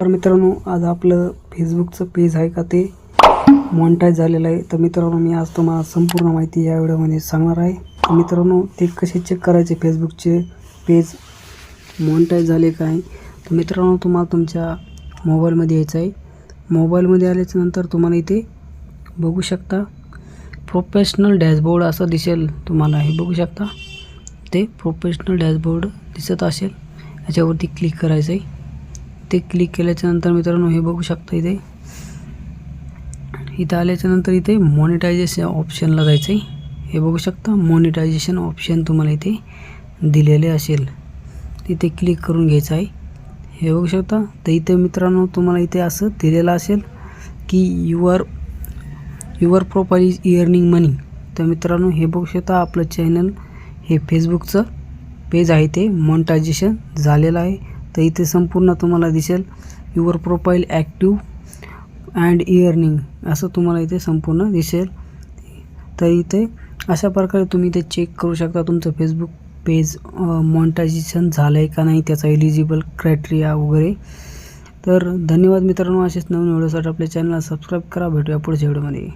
तर मित्रांनो आज आपलं फेसबुकचं पेज आहे का ते मॉनिटाईज झालेलं आहे. तर मित्रांनो मी आज तुम्हाला संपूर्ण माहिती या व्हिडिओमध्ये सांगणार आहे. तर मित्रांनो ते कसे चेक करायचे फेसबुकचे पेज मॉनिटाईज झाले का आहे तर मित्रांनो तुम्हाला तुमच्या मोबाईलमध्ये यायचं आहे. मोबाईलमध्ये आल्याच्यानंतर तुम्हाला इथे बघू शकता प्रोफेशनल डॅशबोर्ड असं दिसेल तुम्हाला. हे बघू शकता ते प्रोफेशनल डॅशबोर्ड दिसत असेल. याच्यावरती क्लिक करायचं आहे ते क्लिक केल्याच्यानंतर मित्रांनो हे बघू शकता इथे. इथं आल्याच्यानंतर इथे मॉनिटायझेशन ऑप्शनला जायचं आहे हे बघू शकता मॉनिटायझेशन ऑप्शन तुम्हाला इथे दिलेले असेल. तिथे क्लिक करून घ्यायचं आहे. हे बघू शकता तर इथे मित्रांनो तुम्हाला इथे असं दिलेलं असेल की your your profile is earning money तर मित्रांनो हे बघू शकता आपलं चॅनल हे फेसबुकचं पेज आहे ते. मॉनिटायझेशन झालेलं आहे. तर इथे संपूर्ण तुम्हाला दिसेल your profile active and earning असं तुम्हाला इथे संपूर्ण दिसेल. तर इथे अशा प्रकारे तुम्ही इथे चेक करू शकता तुमचं फेसबुक पेज मॉनिटायझेशन झालं आहे का नाही त्याचा एलिजिबल क्रायटेरिया वगैरे. तर धन्यवाद मित्रांनो असेच नवीन व्हिडिओसाठी आपल्या चॅनलला सबस्क्राईब करा. भेटूया पुढच्या व्हिडिओमध्ये.